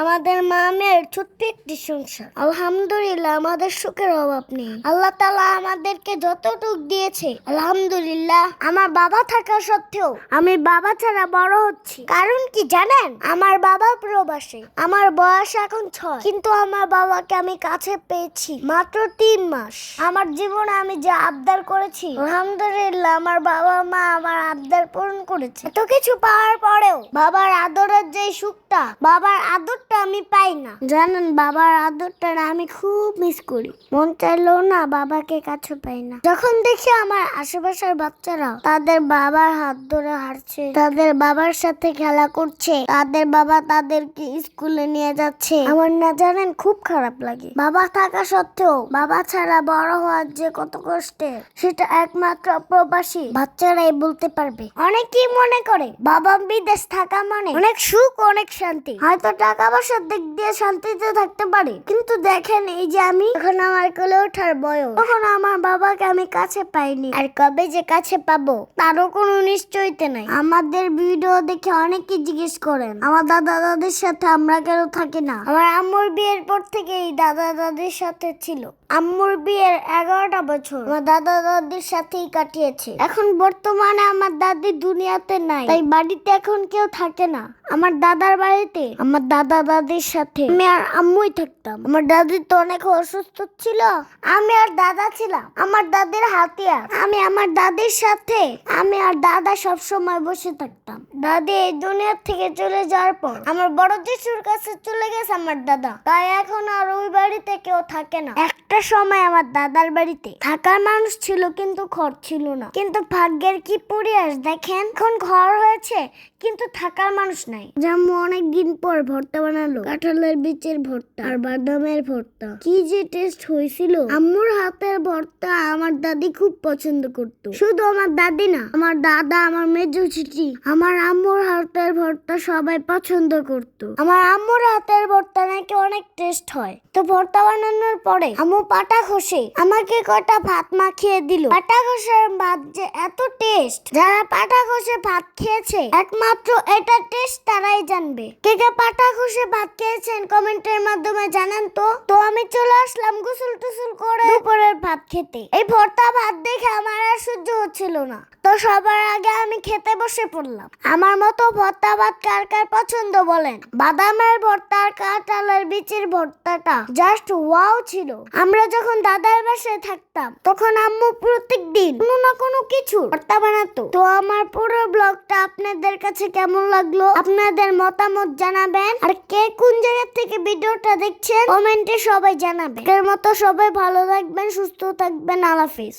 আমাদের মামের ছোট্ট একটি সংসার আলহামদুলিল্লাহ, আমাদের সুখের অভাব নেই। আল্লাহ তালা আমাদেরকে যতটুক দিয়েছে, আলহামদুলিল্লাহ। আমার বাবা থাকা সত্ত্বেও আমি বাবা ছাড়া বড় হচ্ছি। কারণ কি জানেন? আমার বাবা প্রবাসী, আমার বয়স এখন ছয়। কিন্তু আমার বাবাকে আমি কাছে পেয়েছি মাত্র তিন মাস। আমার জীবনে আমি যে আবদার করেছি, আলহামদুলিল্লাহ, আমার বাবা মা আমার আবদার পূরণ করেছে। এত কিছু পাওয়ার পরেও বাবার আদরের যে সুখটা, বাবার আদরটা আমি পাই না। জানেন, বাবার আদরটা আমি খুব মিস করি। মন চাইলেও না বাবাকে কাছে পাই না। যখন দেখি আমার আশেপাশের বাচ্চারা তাদের বাবার হাত ধরে হাঁটছে, তাদের বাবার সাথে খেলা করছে, তাদের বাবা তাদেরকে স্কুলে নিয়ে যাচ্ছে, আমার না জানেন খুব খারাপ লাগে। বাবা থাকা সত্ত্বেও বাবা ছাড়া বড় হওয়ার যে কত কষ্টের, সেটা একমাত্র প্রবাসী বাচ্চারাই বলতে পারবে। অনেকেই মনে করে বাবা বিদেশ থাকা মানে অনেক সুখ, অনেক শান্তি। হয়তো টাকা পয়সার দিক দিয়ে শান্তিতে থাকতে পারি। কিন্তু দেখেন, এই যে আমি এখন আমার কোলে ওঠার বয়স। তখন আমার বাবাকে আমি কাছে পাইনি। আর কবে যে কাছে পাবো, তারও কোনো নিশ্চয়তা নাই। আমাদের ভিডিও দেখে অনেকে জিজ্ঞেস করেন, আমার দাদা দাদির সাথে আমরা কেন থাকি না? আমার আম্মুর বিয়ের পর থেকে এই দাদা দাদির সাথে ছিল। আম্মুর বিয়ের এগারোটা বছর। আমার দাদা দাদির সাথেই কাটিয়েছে। এখন বর্তমানে আমার দাদি দুনিয়াতে নাই। তাই বাড়িতে এখন কেউ থাকে না। আমার দাদার বাড়িতে, আমার দাদা দাদির সাথে। আমি আর আম্মুই থাকতাম। আমার দাদি তো অনেক অসুস্থ ছিল। আমি আর দাদা ছিলাম। আমার দাদির হাতিয়ার। আমি আমার দাদির সাথে, আমি আর দাদা সব সময় বসে থাকতাম। দাদি এই দুনিয়ার থেকে চলে যাওয়ার পর আমার বড় যিশুর কাছে চলে গেছে আমার দাদা। তাই এখন আর ওই বাড়িতে কেউ থাকে না। একটা সময় আমার দাদার বাড়িতে থাকার মানুষ ছিল, কিন্তু ঘর ছিল না। কিন্তু ভাগ্যের কি পরিয়াস দেখেন? এখন ঘর হয়েছে, কিন্তু থাকার মানুষ নাই। জাম্মু অনেক দিন পর ভর্তা বানালো। কাঁঠালের বীজের ভর্তা আর বাদামের ভর্তা। কি যে টেস্ট হয়েছিল। আম্মুর হাতের ভর্তা আমার দাদি খুব পছন্দ করত। শুধু আমার দাদি না, আমার দাদা, আমার মেজো চিঠি আমার আম্মুর হাতের ভর্তা সবাই পছন্দ করত। আমার আম্মুর হাতের ভর্তা নাকি অনেক টেস্ট হয়। তো ভর্তা বানানোর পরে আম্মু পাটা ঘষে আমাকে কটা ভাত মাখিয়ে দিল। পাটা ঘষের ভাত যে এত টেস্ট যারা পাটা ঘষে ভাত খেয়েছে, একমাত্র এটা টেস্ট তারাই জানবে। কে কে পাটা ঘষে ভাত খেয়েছেন কমেন্টের মাধ্যমে জানান তো। তো আমি চলে আসলাম গোসল টুসুল করে দুপুরের ভাত খেতে। এই ভর্তা ভাত দেখে আমার আর সহ্য হচ্ছিল না। তো সবার আগে আমি খেতে বসে পড়লাম। আমার মতো ভর্তা ভাত কার কার পছন্দ বলেন? বাদামের ভর্তা আর কাঁঠালের বিচির ভর্তাটা জাস্ট ওয়াও ছিল। আমরা যখন দাদার বাসায় থাকতাম, তখন আম্মু প্রত্যেক দিন কোনো না কোনো কিছু ভর্তা বানাতো। তো আমার পুরো ব্লগটা আপনাদের কাছে কেমন লাগল? আপনাদের মতামত জানাবেন। আর কে কোন জায়গা থেকে ভিডিওটা দেখছেন, কমেন্টে সবাই জানাবেন। এর মতো সবাই ভালো থাকবেন, সুস্থ থাকবেন। আলাফিস